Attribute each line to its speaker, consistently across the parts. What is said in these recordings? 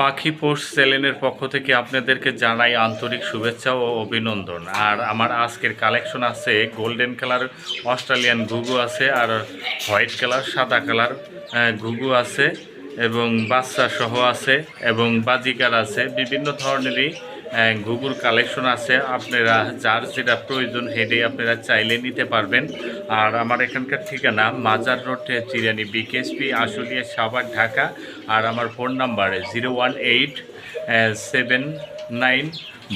Speaker 1: পাখি পোস্ট সেলেনের পক্ষ থেকে আপনাদেরকে জানাই আন্তরিক শুভেচ্ছা ও অভিনন্দন। আর আমার আজকের কালেকশন আছে, গোল্ডেন কালার, অস্ট্রেলিয়ান ঘুঘু আছে, আর হোয়াইট কালার, সাদা কালার ঘুঘু আছে, এবং বাচ্চা সহ আছে, এবং বাজিকার আছে, বিভিন্ন ধরনেরই ঘুঘুর কালেকশন আছে। আপনারা যার যেটা প্রয়োজন হেডে আপনারা চাইলে নিতে পারবেন। আর আমার এখানকার ঠিকানা মাজার রোড চিরানি বিকেএসপি আশুলিয়া সাভার, ঢাকা। আর আমার phone number zero one eight seven nine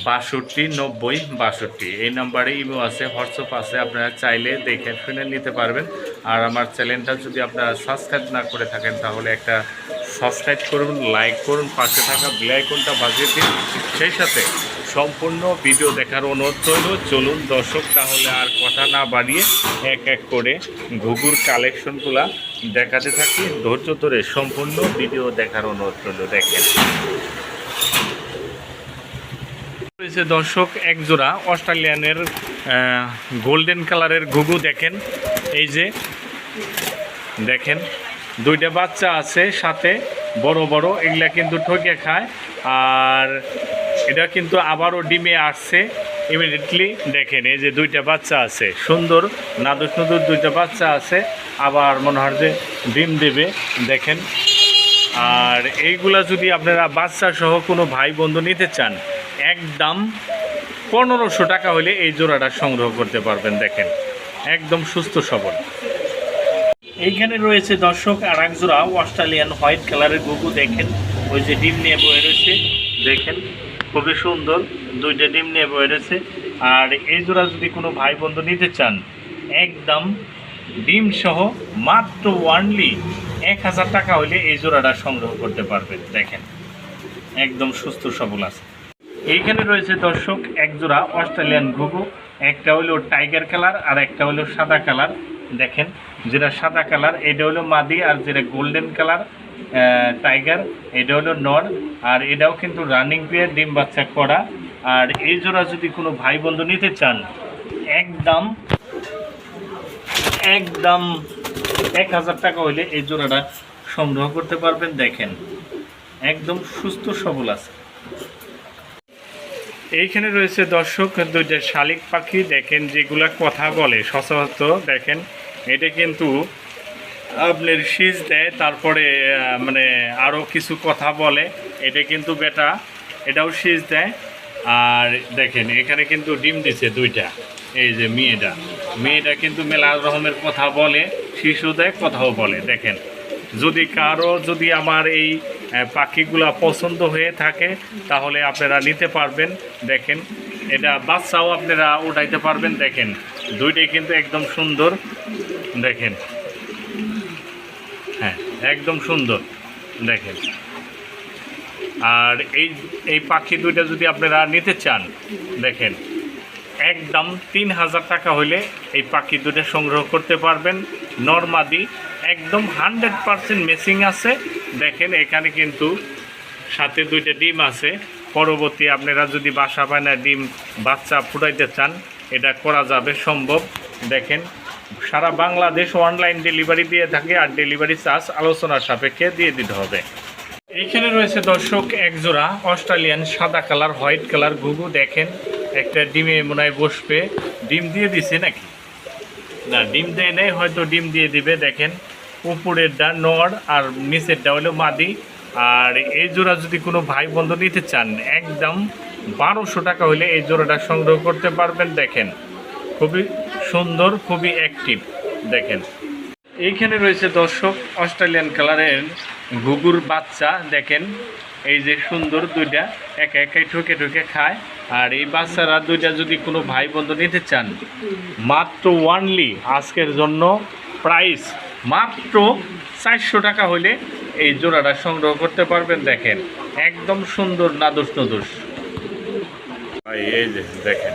Speaker 1: বাষট্টি নব্বই বাষট্টি। এই নাম্বারে ইমো আছে, হোয়াটসঅ্যাপ আছে, আপনারা চাইলে দেখে শুনে নিতে পারবেন। আর আমার চ্যানেলটা যদি আপনারা সাবস্ক্রাইব না করে থাকেন, তাহলে একটা সাবস্ক্রাইব করুন, লাইক করুন, পাশে থাকা বেলাইকনটা বাজিয়ে দিন। সেই সাথে সম্পূর্ণ ভিডিও দেখার অনুরোধ রইল। চলুন দর্শক, তাহলে আর কথা না বাড়িয়ে এক এক করে ঘুঘুর কালেকশনগুলা দেখাতে থাকি। ধৈর্য ধরে সম্পূর্ণ ভিডিও দেখার অনুরোধ রইল, দেখেন। রয়েছে দর্শক এক জোড়া অস্ট্রেলিয়ানের গোল্ডেন কালারের ঘুঘু দেখেন। এই যে, দেখেন। দুইটা বাচ্চা আছে সাথে, বড় বড়, এগুলা কিন্তু ঠকে খায়। আর এটা কিন্তু আবারও ডিমে আসছে। ইমিডিয়েটলি দেখেন, এই যে দুইটা বাচ্চা আছে, সুন্দর, নাদুস নদুর দুইটা বাচ্চা আছে। আবার মনে হয় যে ডিম দেবে, দেখেন। আর এইগুলা যদি আপনারা বাচ্চা সহ কোনো ভাই বন্ধু নিতে চান, একদম পনেরোশো টাকা হলে এই জোড়াটা সংগ্রহ করতে পারবেন, দেখেন। একদম সুস্থ সবল। এইখানে রয়েছে দর্শক আর এক জোড়া অস্ট্রেলিয়ান হোয়াইট কালারের গুগু দেখেন। ওই যে ডিম নিয়ে বয়ে রয়েছে, দেখেন। খুবই সুন্দর, দুইটা ডিম নিয়ে বয়ে রয়েছে। আর এই জোড়া যদি কোনো ভাই বন্ধু নিতে চান, একদম ডিম সহ মাত্র ওয়ানলি এক হাজার টাকা হলে এই জোড়াটা সংগ্রহ করতে পারবেন, দেখেন। একদম সুস্থ সবল আছে। এইখানে রয়েছে দর্শক এক জোড়া অস্ট্রেলিয়ান ঘুঘু, একটা হলো টাইগার কালার আর একটা হলো সাদা কালার দেখেন, যেটা সাদা কালার, এটা হলো মাদি আর যেটা গোল্ডেন কালার টাইগার এটা হলো নর, আর এটাও কিন্তু রানিং পেয়ে ডিম বাচ্চা করা। আর এই জোড়া যদি কোনো ভাই বন্ধু নিতে চান, একদম একদম এক হাজার টাকা হইলে এই জোড়াটা সংগ্রহ করতে পারবেন, দেখেন। একদম সুস্থ সবল আছে। এইখানে রয়েছে দর্শক দুইটা শালিক পাখি, দেখেন যেগুলা কথা বলে, সচরাচর দেখেন এটা কিন্তু আপনার শীষ দেয়, তারপরে মানে আরও কিছু কথা বলে। এটা কিন্তু বেটা, এটাও শীষ দেয়। আর দেখেন, এখানে কিন্তু ডিম দিছে দুইটা, এই যে মেয়েটা। মেয়েটা কিন্তু মেলা রকমের কথা বলে, শিশু দেয়, কথাও বলে। দেখেন, যদি কারও যদি আমার এই পাখিগুলা পছন্দ হয়ে থাকে, তাহলে আপনারা নিতে পারবেন। দেখেন, এটা বাচ্চাও আপনারা উঠাইতে পারবেন। দেখেন, দুইটাই কিন্তু একদম সুন্দর। দেখেন। হ্যাঁ একদম সুন্দর। দেখেন। আর এই এই পাখি দুইটা যদি আপনারা নিতে চান, দেখেন, একদম তিন হাজার টাকা হলে এই পাখি দুটো সংগ্রহ করতে পারবেন। নর্মাদি, একদম হান্ড্রেড পারসেন্ট মেসিং আছে। দেখেন, এখানে কিন্তু সাথে দুইটা ডিম আছে। পরবর্তী আপনারা যদি বাসা বানায় ডিম বাচ্চা ফুটাইতে চান, এটা করা যাবে, সম্ভব। দেখেন সারা বাংলাদেশ অনলাইন ডেলিভারি দিয়ে থাকে আর ডেলিভারি চার্জ আলোচনার সাপেক্ষে দিয়ে দিতে হবে। এইখানে রয়েছে দর্শক এক জোড়া অস্ট্রেলিয়ান সাদা কালার, হোয়াইট কালার ঘুঘু। দেখেন, একটা ডিমে মনে হয় বসবে। ডিম দিয়ে দিছে নাকি? না, ডিম দেয় নেই, হয়তো ডিম দিয়ে দিবে। দেখেন, উপরেরটা নর আর নিচেরটা হলো মাদি। আর এই জোড়া যদি কোনো ভাই বন্ধু নিতে চান, একদম বারোশো টাকা হলে এই জোড়াটা সংগ্রহ করতে পারবেন। দেখেন, খুবই সুন্দর, খুবই অ্যাক্টিভ দেখেন। এইখানে রয়েছে দর্শক, অস্ট্রেলিয়ান কালারের ঘুঘুর বাচ্চা, দেখেন। এই যে সুন্দর দুইটা, একা একাই ঠুকে ঠুকে খায়। আর এই বাচ্চারা দুইটা যদি কোনো ভাই বন্ধু নিতে চান, মাত্র ওয়ানলি আজকের জন্য প্রাইস মাত্র চারশো টাকা হলে এই জোড়াটা সংগ্রহ করতে পারবেন, দেখেন। একদম সুন্দর নাদুস নদুস এই যে, দেখেন।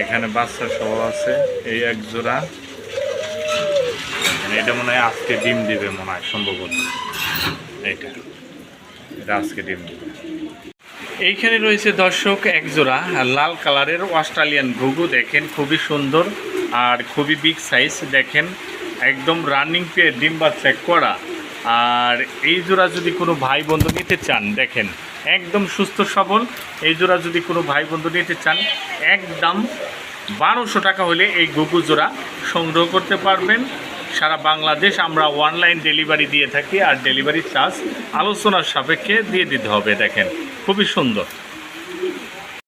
Speaker 1: এখানে বাচ্চা সহ আছে, এই এক জোড়া। মানে এটা মনে হয় আজকে ডিম দিবে মনে হয়, সম্ভবত। এইটা। এটা আজকে ডিম দিবে। এইখানে রয়েছে দর্শক এক জোড়া, লাল কালারের অস্ট্রেলিয়ান ঘুঘু, দেখেন খুবই সুন্দর আর খুবই বিগ সাইজ দেখেন, একদম রানিং পেয়ে ডিম বাচ্চা করা। আর এই জোড়া যদি কোনো ভাই বন্ধু নিতে চান, দেখেন, একদম সুস্থ সবল, এই জোড়া যদি কোনো ভাই বন্ধু নিতে চান, একদম বারোশো টাকা হলে এই গুগু জোড়া সংগ্রহ করতে পারবেন। সারা বাংলাদেশ আমরা অনলাইন ডেলিভারি দিয়ে থাকি আর ডেলিভারি চার্জ আলোচনার সাপেক্ষে দিয়ে দিতে হবে, দেখেন, খুবই সুন্দর।